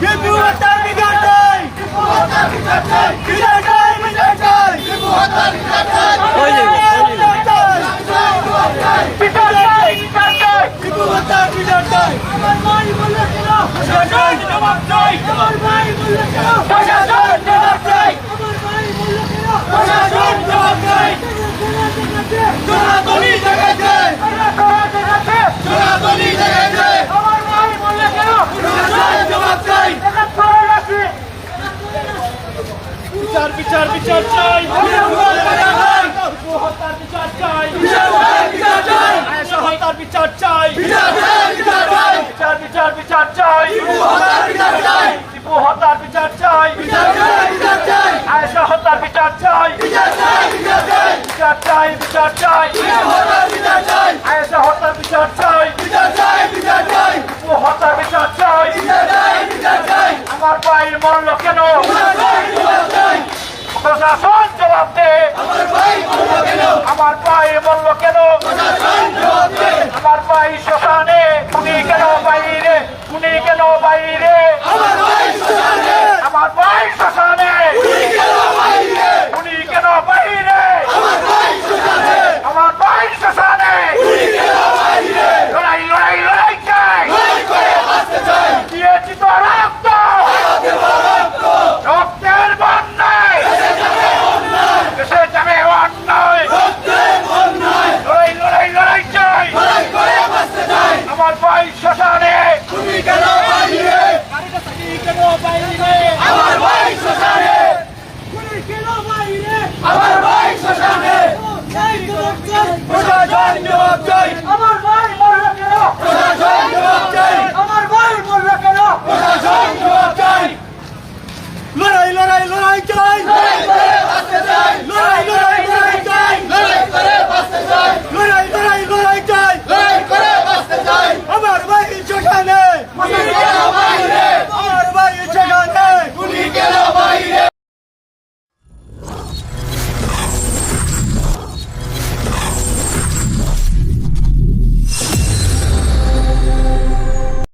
টিপু হত্যার বিচার চাই বিচার চাই বিচার চাই ওই যে, ওই যে। বিচার চাই বিচার চাই টিপু হত্যার বিচার চাই আমার ভাই বললে কেন প্রশাসন জবাব চাই আমার ভাই বললে কেন প্রশাসন জবাব চাই আমার ভাই বললে কেন প্রশাসন জবাব চাই জোড়াতলি জায়গাতে জোড়াতলি জায়গাতে আমার ভাই বললে কেন প্রশাসন জবাব চাই বিচার বিচার বিচার চাই। হত্যার বিচার চাই। হত্যার বিচার চাই। বিচার বিচার বিচার চাই। টিপু হত্যার বিচার চাই। আয়েশা হত্যার বিচার চাই। বিচার চাই বিচার চাই। আয়েশা হত্যার বিচার চাই। টিপু হত্যার বিচার চাই। আমার ভাইয়ের মরল কেন? আমার ভাই বলল কেন? আমার ভাই শ্মশানে উনি কেন বাইরে? উনি কেন বাইরে? Bye, baby!